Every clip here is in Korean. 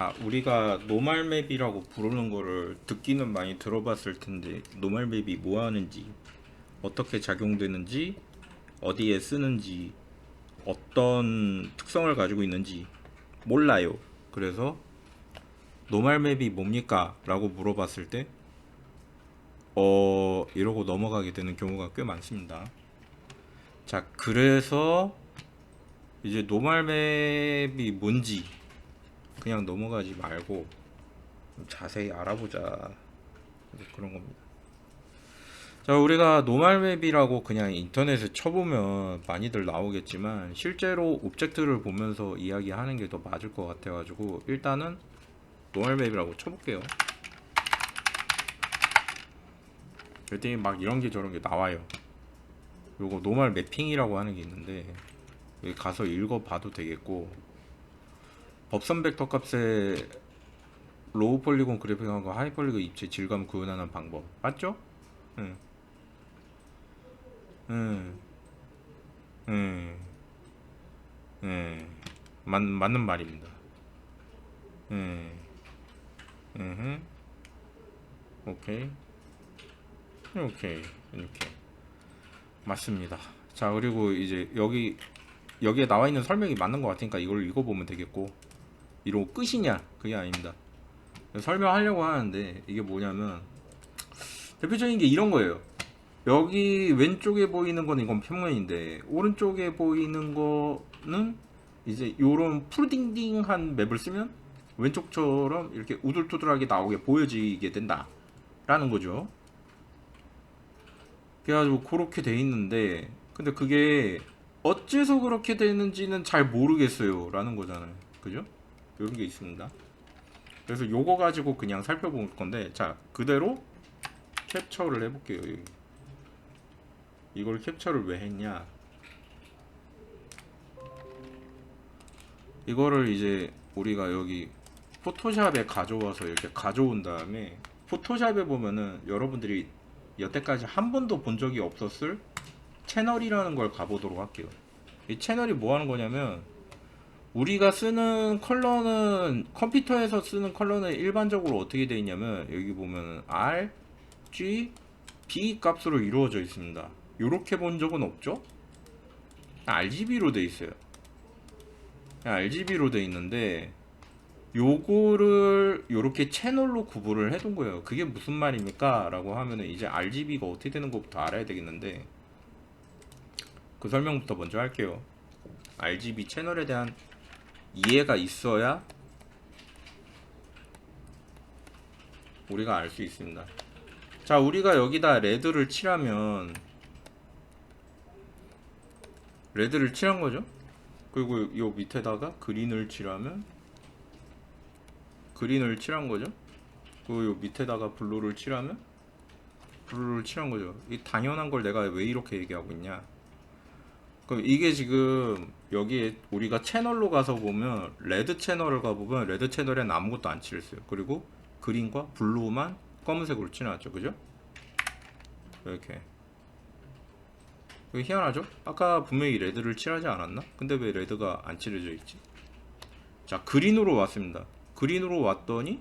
자, 우리가 노말 맵이라고 부르는 거를 듣기는 많이 들어봤을 텐데 노말 맵이 뭐 하는지 어떻게 작용되는지 어디에 쓰는지 어떤 특성을 가지고 있는지 몰라요. 그래서 노말 맵이 뭡니까? 라고 물어봤을 때 어, 이러고 넘어가게 되는 경우가 꽤 많습니다. 자, 그래서 이제 노말 맵이 뭔지 그냥 넘어가지 말고 좀 자세히 알아보자 그런 겁니다. 자, 우리가 노말 맵이라고 그냥 인터넷에 쳐보면 많이들 나오겠지만 실제로 옵젝트를 보면서 이야기하는 게 더 맞을 것 같아가지고 일단은 노말 맵이라고 쳐볼게요. 그랬더니 막 이런 게 저런 게 나와요. 요거 노말 매핑이라고 하는 게 있는데 여기 가서 읽어봐도 되겠고 법선 벡터 값의 로우 폴리곤 그래픽하고 하이 폴리곤 입체 질감 구현하는 방법 맞죠? 응. 응. 응. 응. 맞, 맞는 말입니다. 응. 응. 오케이. 오케이. 이렇게. 맞습니다. 자, 그리고 이제 여기 여기에 나와 있는 설명이 맞는 것 같으니까 이걸 읽어보면 되겠고 이러고 끝이냐? 그게 아닙니다. 설명하려고 하는데 이게 뭐냐면 대표적인 게 이런 거예요. 여기 왼쪽에 보이는 건 이건 평면인데 오른쪽에 보이는 거는 이제 요런 푸딩딩한 맵을 쓰면 왼쪽처럼 이렇게 우둘투둘하게 나오게 보여지게 된다 라는 거죠. 그래가지고 그렇게 돼 있는데 근데 그게 어째서 그렇게 되는지는 잘 모르겠어요 라는 거잖아요 그죠? 이런 게 있습니다 그래서 요거 가지고 그냥 살펴볼 건데 자 그대로 캡처를 해볼게요. 이걸 캡처를 왜 했냐 이거를 이제 우리가 여기 포토샵에 가져와서 이렇게 가져온 다음에 포토샵에 보면은 여러분들이 여태까지 한 번도 본 적이 없었을 채널이라는 걸 가보도록 할게요. 이 채널이 뭐 하는 거냐면 우리가 쓰는 컬러는 컴퓨터에서 쓰는 컬러는 일반적으로 어떻게 되어 있냐면 여기 보면 R, G, B 값으로 이루어져 있습니다. 이렇게 본 적은 없죠? RGB로 돼 있어요. RGB로 돼 있는데 요거를 요렇게 채널로 구분을 해둔 거예요. 그게 무슨 말입니까? 라고 하면은 이제 RGB가 어떻게 되는 것부터 알아야 되겠는데 그 설명부터 먼저 할게요. RGB 채널에 대한 이해가 있어야 우리가 알 수 있습니다. 자, 우리가 여기다 레드를 칠하면 레드를 칠한 거죠. 그리고 요 밑에다가 그린을 칠하면 그린을 칠한 거죠. 그리고 요 밑에다가 블루를 칠하면 블루를 칠한 거죠. 이 당연한 걸 내가 왜 이렇게 얘기하고 있냐? 이게 지금 여기에 우리가 채널로 가서 보면 레드 채널을 가보면 레드 채널에는 아무것도 안 칠했어요. 그리고 그린과 블루만 검은색으로 칠해놨죠. 그죠? 이렇게. 희한하죠? 아까 분명히 레드를 칠하지 않았나? 근데 왜 레드가 안 칠해져 있지? 자, 그린으로 왔습니다. 그린으로 왔더니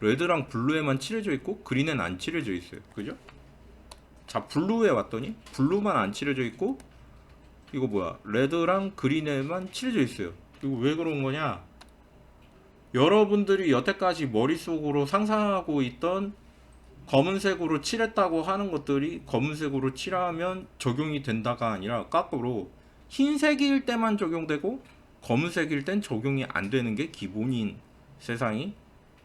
레드랑 블루에만 칠해져 있고 그린엔 안 칠해져 있어요. 그죠? 자, 블루에 왔더니 블루만 안 칠해져 있고 이거 뭐야? 레드랑 그린에만 칠해져 있어요. 이거 왜 그런 거냐? 여러분들이 여태까지 머릿속으로 상상하고 있던 검은색으로 칠했다고 하는 것들이 검은색으로 칠하면 적용이 된다가 아니라 거꾸로 흰색일 때만 적용되고 검은색일 땐 적용이 안 되는 게 기본인 세상이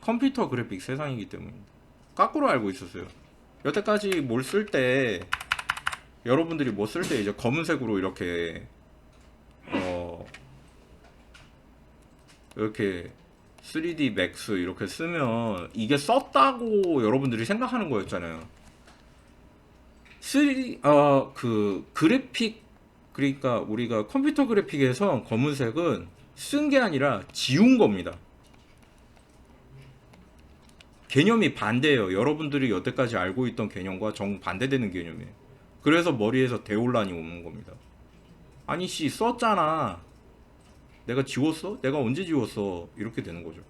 컴퓨터 그래픽 세상이기 때문입니다. 거꾸로 알고 있었어요. 여태까지 뭘 쓸때 여러분들이 뭐 쓸 때 이제 검은색으로 이렇게 어 이렇게 3D Max 이렇게 쓰면 이게 썼다고 여러분들이 생각하는 거였잖아요. 3D 어그 그래픽 그러니까 우리가 컴퓨터 그래픽에서 검은색은 쓴 게 아니라 지운 겁니다. 개념이 반대예요. 여러분들이 여태까지 알고 있던 개념과 정 반대되는 개념이에요. 그래서 머리에서 대혼란이 오는 겁니다. 아니 씨 썼잖아. 내가 지웠어? 내가 언제 지웠어? 이렇게 되는 거죠.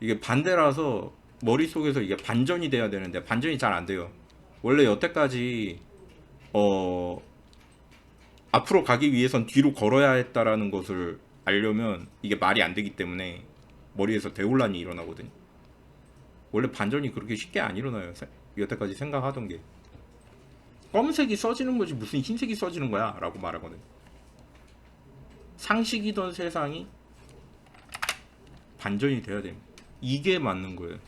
이게 반대라서 머릿속에서 이게 반전이 돼야 되는데 반전이 잘 안 돼요. 원래 여태까지 어 앞으로 가기 위해선 뒤로 걸어야 했다라는 것을 알려면 이게 말이 안 되기 때문에 머리에서 대혼란이 일어나거든요. 원래 반전이 그렇게 쉽게 안 일어나요. 세- 여태까지 생각하던 게 검은색이 써지는 거지 무슨 흰색이 써지는 거야 라고 말하거든요. 상식이던 세상이 반전이 돼야 됩니다. 이게 맞는 거예요.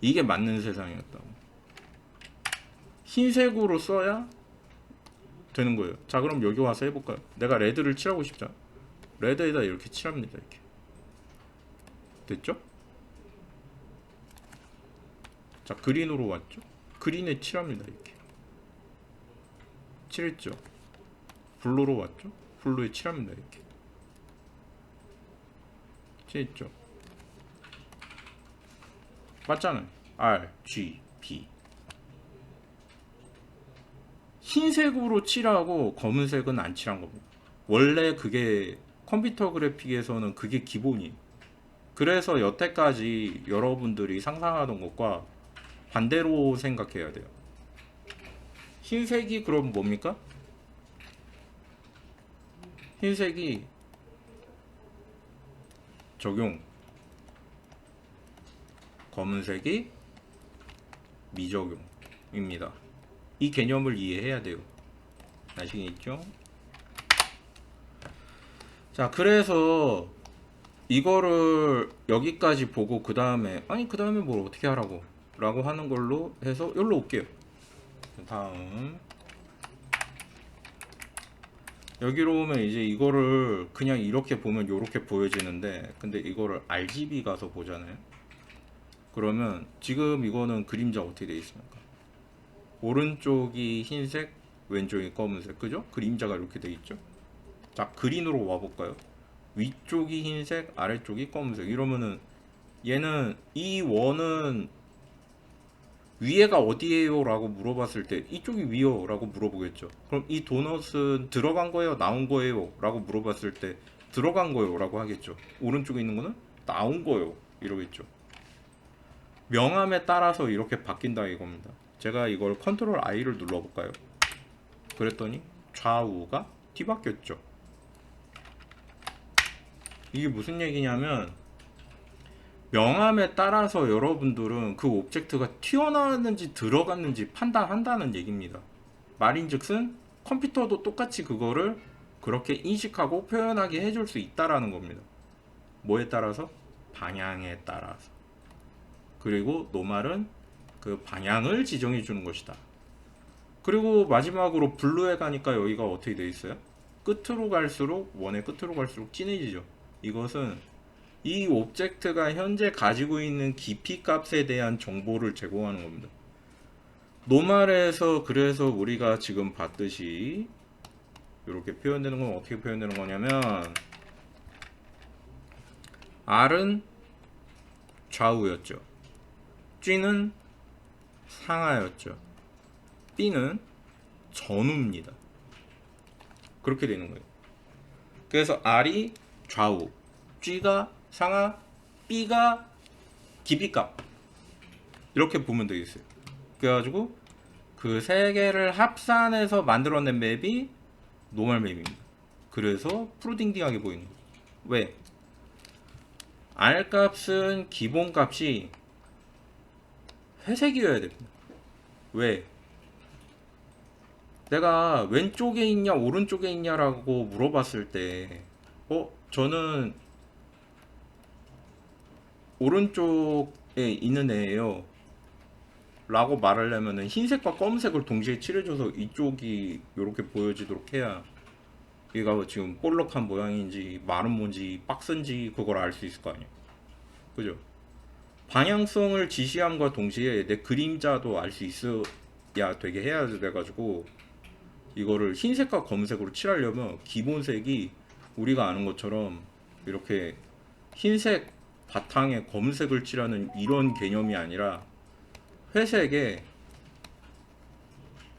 이게 맞는 세상이었다고. 흰색으로 써야 되는 거예요. 자, 그럼 여기 와서 해볼까요? 내가 레드를 칠하고 싶죠. 레드에다 이렇게 칠합니다. 이렇게. 됐죠? 자, 그린으로 왔죠? 그린에 칠합니다. 이렇게. 칠했죠? 블루로 왔죠? 블루에 칠합니다. 이렇게. 칠했죠? 맞잖아요. R, G, B. 흰색으로 칠하고 검은색은 안 칠한 겁니다. 원래 그게 컴퓨터 그래픽에서는 그게 기본이에요. 그래서 여태까지 여러분들이 상상하던 것과 반대로 생각해야 돼요. 흰색이 그럼 뭡니까? 흰색이 적용 검은색이 미적용입니다. 이 개념을 이해해야 돼요. 아시겠죠? 자, 그래서 이거를 여기까지 보고 그 다음에 아니 그 다음에 뭘 어떻게 하라고 라고 하는 걸로 해서 여기로 올게요. 다음 여기로 오면 이제 이거를 그냥 이렇게 보면 이렇게 보여지는데 근데 이거를 RGB 가서 보잖아요. 그러면 지금 이거는 그림자 어떻게 되어 있습니까? 오른쪽이 흰색, 왼쪽이 검은색, 그죠? 그림자가 이렇게 되어 있죠. 자, 그린으로 와 볼까요? 위쪽이 흰색, 아래쪽이 검은색. 이러면은 얘는 이 원은 위에가 어디예요?라고 물어봤을 때 이쪽이 위요 라고 물어보겠죠. 그럼 이 도넛은 들어간 거예요, 나온 거예요?라고 물어봤을 때 들어간 거요 라고 하겠죠. 오른쪽에 있는 거는 나온 거요 이러겠죠. 명암에 따라서 이렇게 바뀐다 이겁니다. 제가 이걸 컨트롤 I를 눌러볼까요? 그랬더니 좌우가 뒤바뀌었죠. 이게 무슨 얘기냐면 명암에 따라서 여러분들은 그 오브젝트가 튀어나왔는지 들어갔는지 판단한다는 얘기입니다. 말인즉슨 컴퓨터도 똑같이 그거를 그렇게 인식하고 표현하게 해줄 수 있다라는 겁니다. 뭐에 따라서? 방향에 따라서. 그리고 노말은 그 방향을 지정해 주는 것이다. 그리고 마지막으로 블루에 가니까 여기가 어떻게 되어 있어요? 끝으로 갈수록 원의 끝으로 갈수록 진해지죠. 이것은 이 오브젝트가 현재 가지고 있는 깊이 값에 대한 정보를 제공하는 겁니다. 노말에서 그래서 우리가 지금 봤듯이 이렇게 표현되는 건 어떻게 표현되는 거냐면 R은 좌우였죠. G는 상하였죠. B는 전후입니다. 그렇게 되는 거예요. 그래서 R이 좌우, G가 상하, B가 깊이값 이렇게 보면 되겠어요. 그래가지고 그 세 개를 합산해서 만들어낸 맵이 노멀 맵입니다. 그래서 푸르딩딩하게 보이는 거예요. 왜? R 값은 기본 값이 회색이어야 됩니다. 왜? 내가 왼쪽에 있냐 오른쪽에 있냐라고 물어봤을 때, 어 저는 오른쪽에 있는 애예요. 라고 말하려면은 흰색과 검은색을 동시에 칠해줘서 이쪽이 이렇게 보여지도록 해야 얘가 지금 볼록한 모양인지 마른 뭔지 박스인지 그걸 알 수 있을 거 아니에요. 그죠? 방향성을 지시함과 동시에 내 그림자도 알 수 있어야 되게 해야 돼가지고 이거를 흰색과 검은색으로 칠하려면 기본색이 우리가 아는 것처럼 이렇게 흰색 바탕에 검은색을 칠하는 이런 개념이 아니라 회색에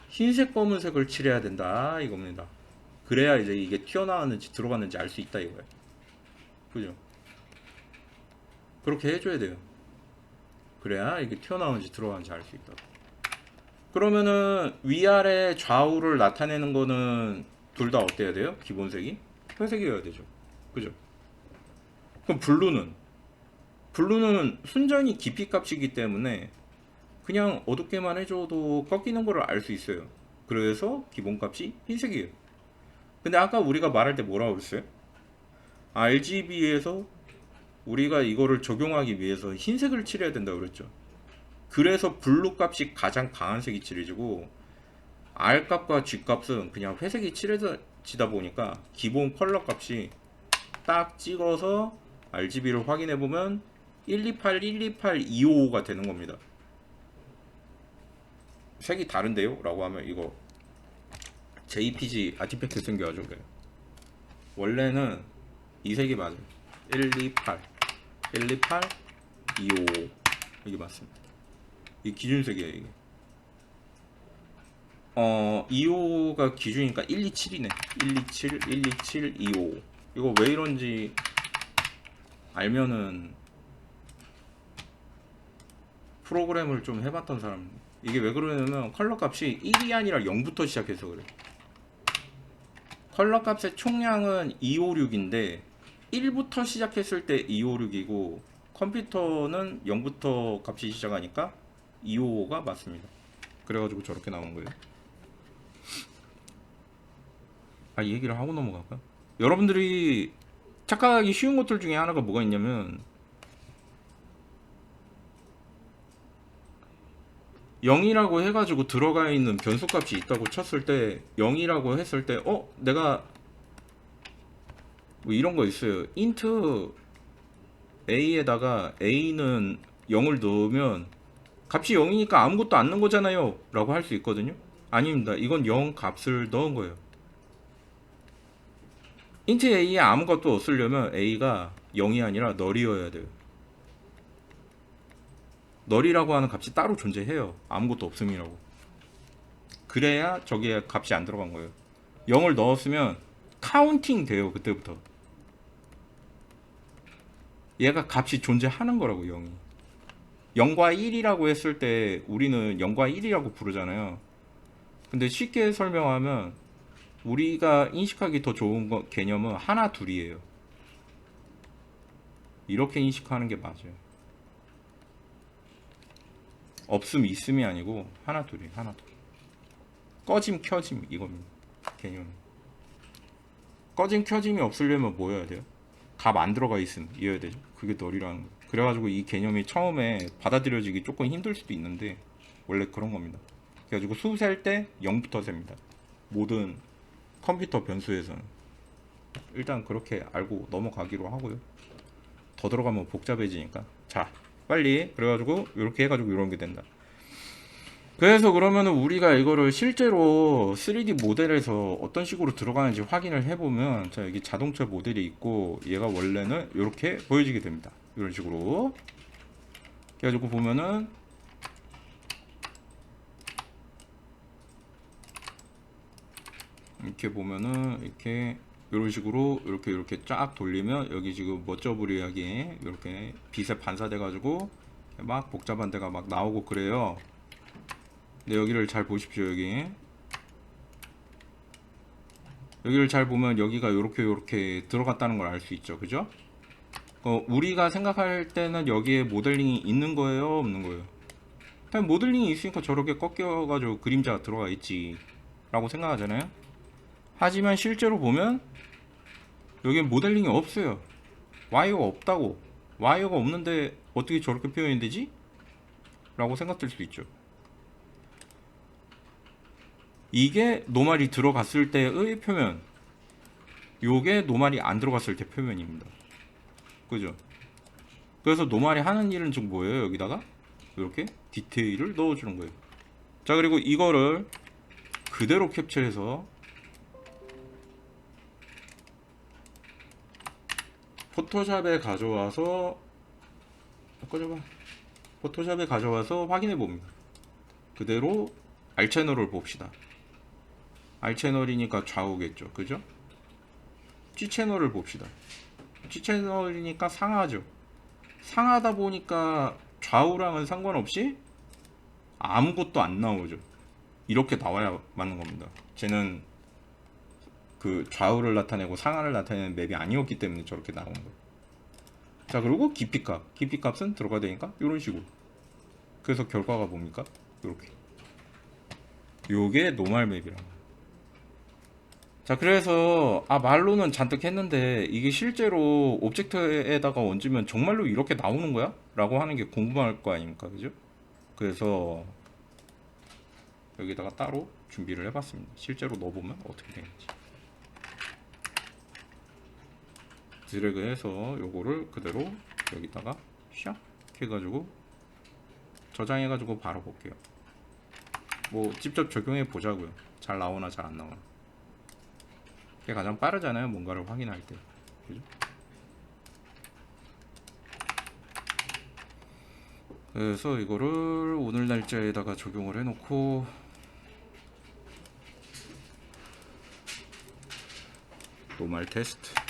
흰색 검은색을 칠해야 된다 이겁니다. 그래야 이제 이게 튀어나왔는지 들어갔는지 알 수 있다 이거예요. 그죠? 그렇게 해줘야 돼요. 그래야 이게 튀어나오는지 들어가는지 알 수 있다. 그러면은 위아래 좌우를 나타내는 거는 둘 다 어때야 돼요? 기본색이 회색이어야 되죠. 그죠? 그럼 블루는 블루는 순전히 깊이 값이기 때문에 그냥 어둡게만 해줘도 꺾이는 거를 알수 있어요. 그래서 기본 값이 흰색이에요. 근데 아까 우리가 말할 때 뭐라고 그랬어요? RGB에서 우리가 이거를 적용하기 위해서 흰색을 칠해야 된다고 그랬죠. 그래서 블루 값이 가장 강한 색이 칠해지고 R 값과 G 값은 그냥 회색이 칠해지다 보니까 기본 컬러 값이 딱 찍어서 RGB를 확인해 보면 128, 128, 255가 되는 겁니다. 색이 다른데요? 라고 하면 이거 JPG 아티팩트 생겨가지고 그래요. 원래는 이 색이 맞아요. 128, 128, 255 이게 맞습니다. 이 기준색이에요 이게. 어 255가 기준이니까 127이네. 127, 127, 255 이거 왜 이런지 알면은 프로그램을 좀 해봤던 사람 이게 왜 그러냐면 컬러 값이 1이 아니라 0부터 시작해서 그래. 컬러 값의 총량은 256인데 1부터 시작했을 때 256이고 컴퓨터는 0부터 값이 시작하니까 255가 맞습니다. 그래가지고 저렇게 나온 거예요. 아, 이 얘기를 하고 넘어갈까? 여러분들이 착각하기 쉬운 것들 중에 하나가 뭐가 있냐면 0이라고 해가지고 들어가 있는 변수값이 있다고 쳤을 때 0이라고 했을 때 어? 내가 뭐 이런 거 있어요. int a에다가 a는 0을 넣으면 값이 0이니까 아무것도 안 넣은 거잖아요. 라고 할 수 있거든요. 아닙니다. 이건 0 값을 넣은 거예요. int a에 아무것도 없으려면 a가 0이 아니라 널이어야 돼요 널이라고 하는 값이 따로 존재해요. 아무것도 없음이라고. 그래야 저기에 값이 안 들어간 거예요. 0을 넣었으면 카운팅 돼요. 그때부터. 얘가 값이 존재하는 거라고 0이. 0과 1이라고 했을 때 우리는 0과 1이라고 부르잖아요. 근데 쉽게 설명하면 우리가 인식하기 더 좋은 거, 개념은 하나 둘이에요. 이렇게 인식하는 게 맞아요. 없음 있음이 아니고 하나 둘이 하나 둘. 꺼짐 켜짐 이겁니다 개념. 꺼짐 켜짐이 없으려면 뭐 해야 돼요? 값 안 들어가 있음 이어야 되죠? 그게 널이라는 거 그래가지고 이 개념이 처음에 받아들여지기 조금 힘들 수도 있는데 원래 그런 겁니다. 그래가지고 수 셀 때 0부터 셉니다. 모든 컴퓨터 변수에서는. 일단 그렇게 알고 넘어가기로 하고요. 더 들어가면 복잡해지니까. 자 빨리 그래가지고 이렇게 해가지고 이런 게 된다. 그래서 그러면은 우리가 이거를 실제로 3D 모델에서 어떤 식으로 들어가는지 확인을 해보면 자 여기 자동차 모델이 있고 얘가 원래는 이렇게 보여지게 됩니다. 이런 식으로 그래가지고 보면은 이렇게 보면은 이렇게 이런 식으로 이렇게 이렇게 쫙 돌리면 여기 지금 멋져부리하게 이렇게 빛에 반사돼 가지고 막 복잡한 데가 막 나오고 그래요. 근데 여기를 잘 보십시오 여기. 여기를 잘 보면 여기가 이렇게 이렇게 들어갔다는 걸 알 수 있죠. 그죠? 어, 우리가 생각할 때는 여기에 모델링이 있는 거예요 없는 거예요? 그냥 모델링이 있으니까 저렇게 꺾여 가지고 그림자가 들어가 있지 라고 생각하잖아요. 하지만 실제로 보면 여기에 모델링이 없어요. 와이어가 없다고. 와이어가 없는데 어떻게 저렇게 표현이 되지? 라고 생각될 수도 있죠. 이게 노말이 들어갔을 때의 표면. 요게 노말이 안 들어갔을 때 표면입니다. 그죠? 그래서 노말이 하는 일은 지금 뭐예요? 여기다가 이렇게 디테일을 넣어주는 거예요. 자 그리고 이거를 그대로 캡처해서 포토샵에 가져와서 꺼져봐. 포토샵에 가져와서 확인해 봅니다. 그대로 R 채널을 봅시다. R 채널이니까 좌우겠죠. 그죠? G 채널을 봅시다. G 채널이니까 상하죠. 상하다 보니까 좌우랑은 상관없이 아무것도 안 나오죠. 이렇게 나와야 맞는 겁니다. 쟤는 그 좌우를 나타내고 상하를 나타내는 맵이 아니었기 때문에 저렇게 나온 거예요. 자 그리고 깊이 값, 깊이 값은 들어가야 되니까 이런 식으로. 그래서 결과가 뭡니까? 이렇게. 요게 노말 맵이라. 자 그래서 아 말로는 잔뜩 했는데 이게 실제로 오브젝트에다가 얹으면 정말로 이렇게 나오는 거야? 라고 하는 게 궁금할 거 아닙니까 그죠? 그래서 여기다가 따로 준비를 해봤습니다 실제로 넣어보면 어떻게 되는지 드래그해서 요거를 그대로 여기다가 샥 해가지고 저장해가지고 바로 볼게요. 뭐 직접 적용해 보자고요. 잘 나오나 잘 안 나오나. 그게 가장 빠르잖아요 뭔가를 확인할 때. 그죠? 그래서 이거를 오늘 날짜에다가 적용을 해놓고 노말 테스트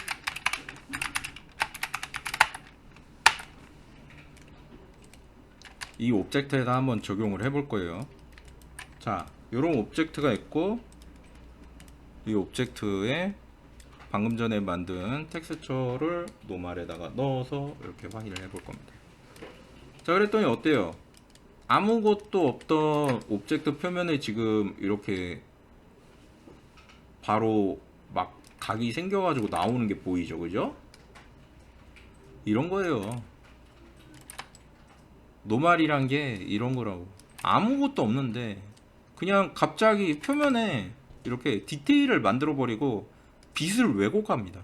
이 오브젝트에다 한번 적용을 해 볼 거예요 자 요런 오브젝트가 있고 이 오브젝트에 방금 전에 만든 텍스처를 노말에다가 넣어서 이렇게 확인을 해 볼 겁니다. 자, 그랬더니 어때요? 아무것도 없던 오브젝트 표면에 지금 이렇게 바로 막 각이 생겨가지고 나오는 게 보이죠, 그죠? 이런 거예요. 노말이란 게 이런 거라고. 아무것도 없는데 그냥 갑자기 표면에 이렇게 디테일을 만들어 버리고 빛을 왜곡합니다.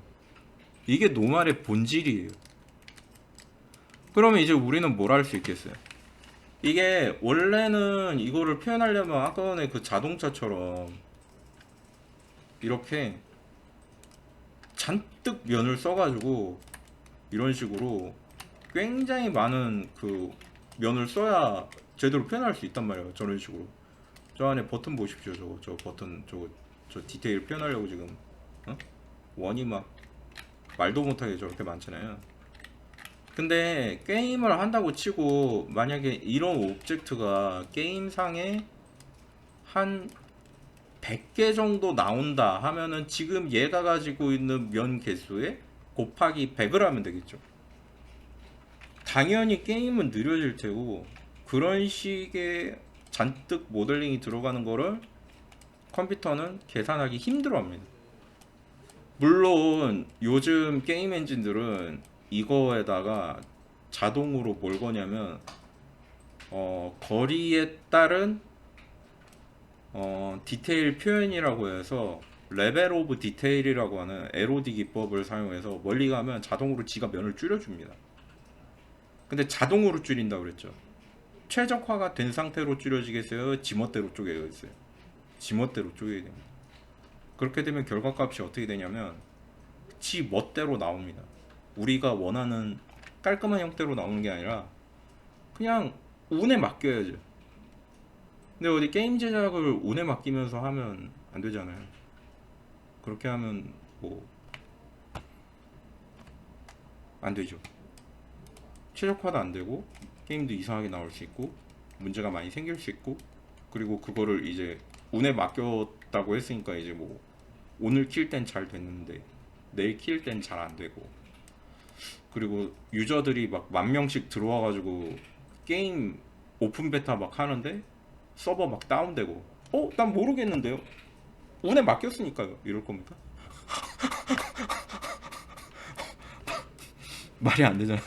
이게 노말의 본질이에요. 그러면 이제 우리는 뭘 할 수 있겠어요? 이게 원래는 이거를 표현하려면 아까 전에 그 자동차처럼 이렇게 잔뜩 면을 써가지고 이런 식으로 굉장히 많은 그 면을 써야 제대로 표현할 수 있단 말이에요. 저런 식으로. 저 안에 버튼 보십시오. 저거 저 버튼 저거 저 디테일 표현하려고 지금 어? 원이 막 말도 못하게 저렇게 많잖아요. 근데 게임을 한다고 치고 만약에 이런 오브젝트가 게임상에 한 100개 정도 나온다 하면은 지금 얘가 가지고 있는 면 개수에 곱하기 100을 하면 되겠죠. 당연히 게임은 느려질 테고 그런 식의 잔뜩 모델링이 들어가는 거를 컴퓨터는 계산하기 힘들어 합니다. 물론 요즘 게임 엔진들은 이거에다가 자동으로 뭘 거냐면 어, 거리에 따른 어, 디테일 표현이라고 해서 레벨 오브 디테일이라고 하는 LOD 기법을 사용해서 멀리 가면 자동으로 지가 면을 줄여줍니다. 근데 자동으로 줄인다고 그랬죠. 최적화가 된 상태로 줄여지겠어요? 지멋대로 쪼개겠어요? 지멋대로 쪼개야 됩니다. 그렇게 되면 결과값이 어떻게 되냐면 지 멋대로 나옵니다. 우리가 원하는 깔끔한 형태로 나오는 게 아니라 그냥 운에 맡겨야죠. 근데 어디 게임 제작을 운에 맡기면서 하면 안 되잖아요. 그렇게 하면 뭐 안 되죠. 최적화도 안 되고 게임도 이상하게 나올 수 있고 문제가 많이 생길 수 있고 그리고 그거를 이제 운에 맡겼다고 했으니까 이제 뭐 오늘 킬 땐 잘 됐는데 내일 킬 땐 잘 안 되고 그리고 유저들이 막 만 명씩 들어와 가지고 게임 오픈 베타 막 하는데 서버 막 다운되고 어? 난 모르겠는데요 운에 맡겼으니까요 이럴 겁니까? 말이 안 되잖아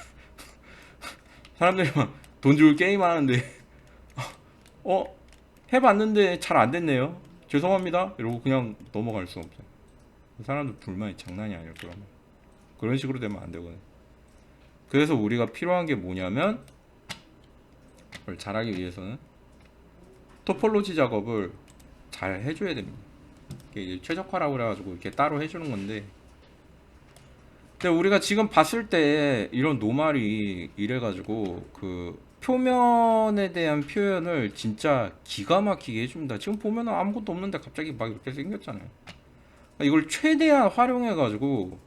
사람들이 막 돈 주고 게임 하는데 어 해봤는데 잘 안 됐네요. 죄송합니다. 이러고 그냥 넘어갈 수 없어요. 사람들 불만이 장난이 아니에요 그러면. 그런 식으로 되면 안 되거든 그래서 우리가 필요한 게 뭐냐면 그걸 잘하기 위해서는 토폴로지 작업을 잘 해줘야 됩니다. 이게 최적화라고 그래가지고 이렇게 따로 해주는 건데 근데 우리가 지금 봤을 때 이런 노말이 이래가지고 그 표면에 대한 표현을 진짜 기가 막히게 해줍니다. 지금 보면 아무것도 없는데 갑자기 막 이렇게 생겼잖아요. 이걸 최대한 활용해가지고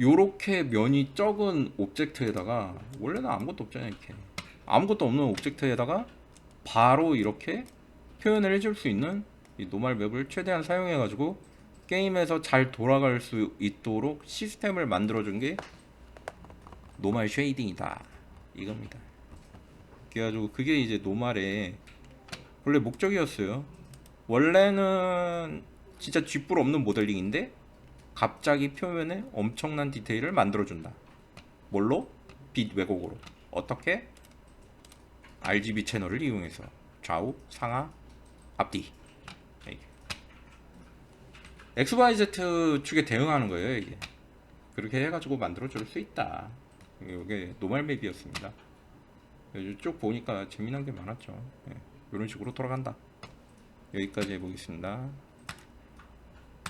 요렇게 면이 적은 오브젝트에다가 원래는 아무것도 없잖아요 이렇게 아무것도 없는 오브젝트에다가 바로 이렇게 표현을 해줄 수 있는 이 노말 맵을 최대한 사용해 가지고 게임에서 잘 돌아갈 수 있도록 시스템을 만들어 준 게 노말 쉐이딩이다 이겁니다 그래가지고 그게 이제 노말의 원래 목적이었어요 원래는 진짜 쥐뿔 없는 모델링인데 갑자기 표면에 엄청난 디테일을 만들어준다. 뭘로? 빛 왜곡으로. 어떻게? RGB 채널을 이용해서 좌우, 상하, 앞뒤. XYZ 축에 대응하는 거예요, 이게. 그렇게 해가지고 만들어 줄 수 있다. 이게 노말 맵이었습니다. 쭉 보니까 재미난 게 많았죠. 이런 식으로 돌아간다. 여기까지 해보겠습니다.